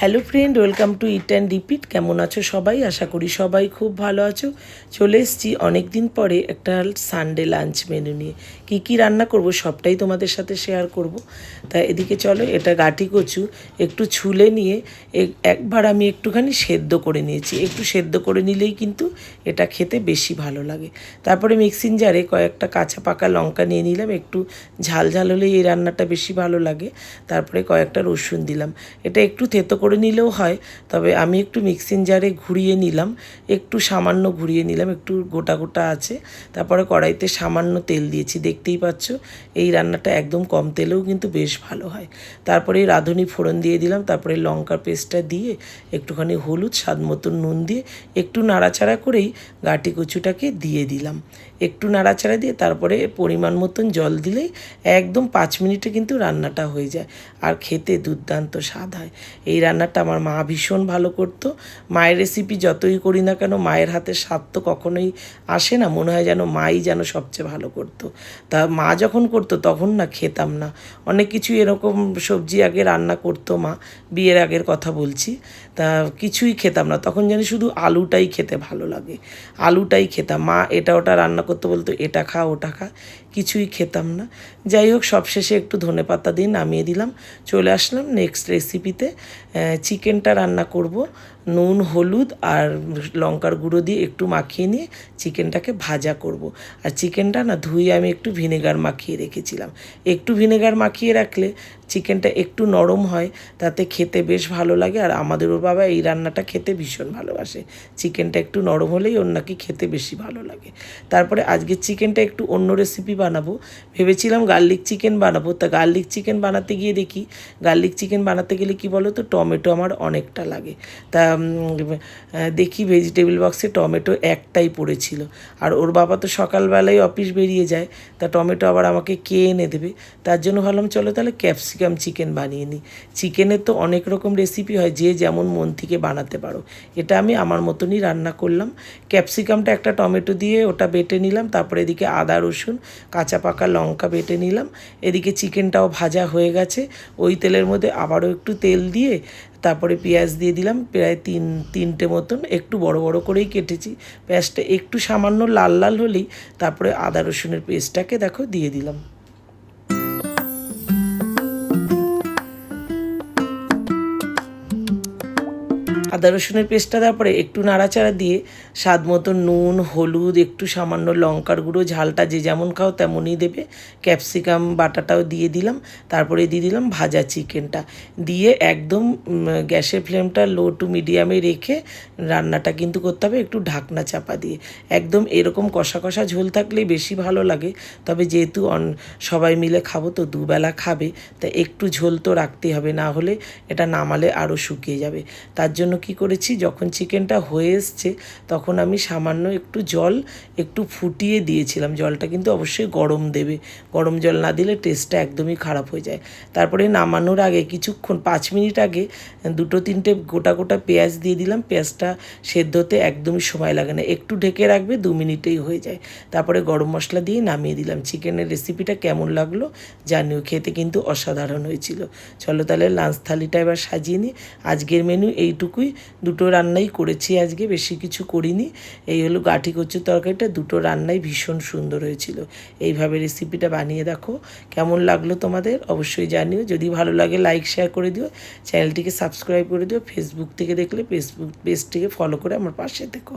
Hello friend welcome to eat and repeat কেমন আছো সবাই? আশা করি সবাই খুব ভালো আছো। চলে এসেছি অনেক দিন পরে একটা সানডে লাঞ্চ মেনু নিয়ে। কি কি রান্না করব সবটাই তোমাদের সাথে শেয়ার করব। তা এদিকে চলো, এটা গাটি কচু, একটু ছুলে নিয়ে একবার আমি একটুখানি সেদ্ধ করে নিয়েছি। একটু সেদ্ধ করে নিলেই কিন্তু এটা খেতে বেশি ভালো লাগে। তারপরে মিক্সিং জারে কয়েকটা কাঁচা পাকা লঙ্কা নিয়ে নিলাম। একটু ঝাল ঝাল হলেই এই রান্নাটা বেশি ভালো লাগে। তারপরে কয়েকটা রসুন দিলাম। এটা একটু থেতো করে নিলেও হয়, তবে আমি একটু মিক্সিং জারে ঘুরিয়ে নিলাম, একটু সামান্য ঘুরিয়ে নিলাম, একটু গোটা গোটা আছে, তারপরে কড়াইতে সামান্য তেল দিয়েছি, দেখতেই পাচ্ছ, এই রান্নাটা একদম কম তেলেও কিন্তু বেশ ভালো হয়। তারপরে রাঁধুনি ফোড়ন দিয়ে দিলাম, তারপরে লঙ্কার পেস্টটা দিয়ে একটুখানি হলুদ, স্বাদ মতন নুন দিয়ে একটু নাড়াচাড়া করেই গাটি কচুটাকে দিয়ে দিলাম। একটু নাড়াচাড়া দিয়ে তারপরে পরিমাণ মতন জল দিলেই একদম পাঁচ মিনিটে কিন্তু রান্নাটা হয়ে যায়, আর খেতে দুর্দান্ত স্বাদ হয়। এই রান্নাটা আমার মা ভীষণ ভালো করতো। মায়ের রেসিপি যতই করি না কেন, মায়ের হাতের স্বাদ তো কখনোই আসে না। মনে হয় যেন মাই যেন সবচেয়ে ভালো করতো। তা মা যখন করতো তখন না খেতাম না। অনেক কিছু এরকম সবজি আগে রান্না করতো মা। বিয়ের আগের কথা বলছি। তা কিছুই খেতাম না। তখন জানি শুধু আলুটাই খেতে ভালো লাগে। আলুটাই খেতাম। মা এটা ওটা রান্না করতে বলতো, এটা খা, ওটা খা। কিছুই খেতাম না। যাই হোক, সবশেষে একটু ধনে পাতা দিয়ে নামিয়ে দিলাম। চলে আসলাম নেক্সট রেসিপিতে চিকেনটা রান্না করব নুন, হলুদ আর লঙ্কার গুঁড়ো দিয়ে একটু মাখিয়ে নিয়ে চিকেনটাকে ভাজা করব। আর চিকেনটা না ধুয়ে আমি একটু ভিনেগার মাখিয়ে রেখেছিলাম একটু ভিনেগার মাখিয়ে রাখলে চিকেনটা একটু নরম হয়, তাতে খেতে বেশ ভালো লাগে। আর আমাদের ওর বাবা এই রান্নাটা খেতে ভীষণ ভালোবাসে। চিকেনটা একটু নরম হলেই ওর নাকি খেতে বেশি ভালো লাগে। তারপরে আজকে চিকেনটা একটু অন্য রেসিপি বানাবো। ভেবেছিলাম গার্লিক চিকেন বানাবো। তা গার্লিক চিকেন বানাতে গিয়ে দেখি গার্লিক চিকেন বানাতে গেলে কি বলো তো টমেটো আমার অনেকটা লাগে। তা দেখি ভেজিটেবল বক্সে টমেটো একটাই পড়েছিল। আর ওর বাবা তো সকালবেলায় অফিস বেরিয়ে যায়। তা টমেটো আবার আমাকে কে এনে দেবে? তার জন্য ভাবলাম, চলো তাহলে ক্যাপসিকাম চিকেন বানিয়ে নিই। চিকেনের তো অনেক রকম রেসিপি হয়, যে যেমন মন থেকে বানাতে পারো। এটা আমি আমার মতনই রান্না করলাম। ক্যাপসিকামটা একটা টমেটো দিয়ে ওটা বেটে নিলাম, তারপরে এদিকে আদা, রসুন, কাঁচা পাকা লঙ্কা বেটে নিলাম। এদিকে চিকেনটাও ভাজা হয়ে গেছে। ওই তেলের মধ্যে আবারও একটু তেল দিয়ে, তারপরে পেঁয়াজ দিয়ে দিলাম। প্রায় তিন, তিনটে মতন, একটু বড় বড় করেই কেটেছি। পেঁয়াজটা একটু সামান্য লাল লাল হলেই, তারপরে আদা, রসুনের পেস্টটাকে দেখো দিয়ে দিলাম। আদা রসুনের পেস্টটা দেওয়ার পরে একটু নাড়াচাড়া দিয়ে স্বাদ মতো নুন, হলুদ, একটু সামান্য লঙ্কার গুঁড়ো, ঝালটা যে যেমন খাও তেমনই দেবে। ক্যাপসিকাম, বাটাটাও দিয়ে দিলাম। তারপরে দিয়ে দিলাম ভাজা চিকেনটা। দিয়ে একদম গ্যাসের ফ্লেমটা লো টু মিডিয়ামে রেখে রান্নাটা কিন্তু করতে হবে একটু ঢাকনা চাপা দিয়ে। একদম এরকম কষা কষা ঝোল থাকলেই বেশি ভালো লাগে। তবে যেহেতু সবাই মিলে খাব তো দুবেলা খাবে। তা একটু ঝোল তো রাখতেই হবে, না হলে এটা নামালে আরও শুকিয়ে যাবে। তার জন্য কি করেছি? যখন চিকেনটা হয়ে এসছে, তখন আমি সামান্য একটু জল একটু ফুটিয়ে দিয়েছিলাম। জলটা কিন্তু অবশ্যই গরম দেবে। গরম জল না দিলে টেস্টটা একদমই খারাপ হয়ে যায়। তারপরে নামানোর আগে কিছুক্ষণ, পাঁচ মিনিট আগে দুটো তিনটে গোটা গোটা পেঁয়াজ দিয়ে দিলাম। পেঁয়াজটা সেদ্ধ হতে একদমই সময় লাগে না। একটু ঢেকে রাখবে, দু মিনিটেই হয়ে যায়। তারপরে গরম মশলা দিয়ে নামিয়ে দিলাম। চিকেনের রেসিপিটা কেমন লাগল জানিও। খেতে কিন্তু অসাধারণ হয়েছিল। চলো তাহলে লাঞ্চ থালিটা এবার সাজিয়ে নিই। আজকের মেনু এইটুকুই। দুটো রান্নাই করেছি আজকে, বেশি কিছু করিনি। এই হলো গাঠি কচুর তরকারিটা, দুটো রান্নাই ভীষণ সুন্দর হয়েছিল। এইভাবে রেসিপিটা বানিয়ে দেখো, কেমন লাগল তোমাদের অবশ্যই জানিও। যদি ভালো লাগে লাইক শেয়ার করে দিও। চ্যানেলটিকে সাবস্ক্রাইব করে দিও। ফেসবুক থেকে দেখলে ফেসবুক পেজটিকে ফলো করে আমার পাশে থেকো।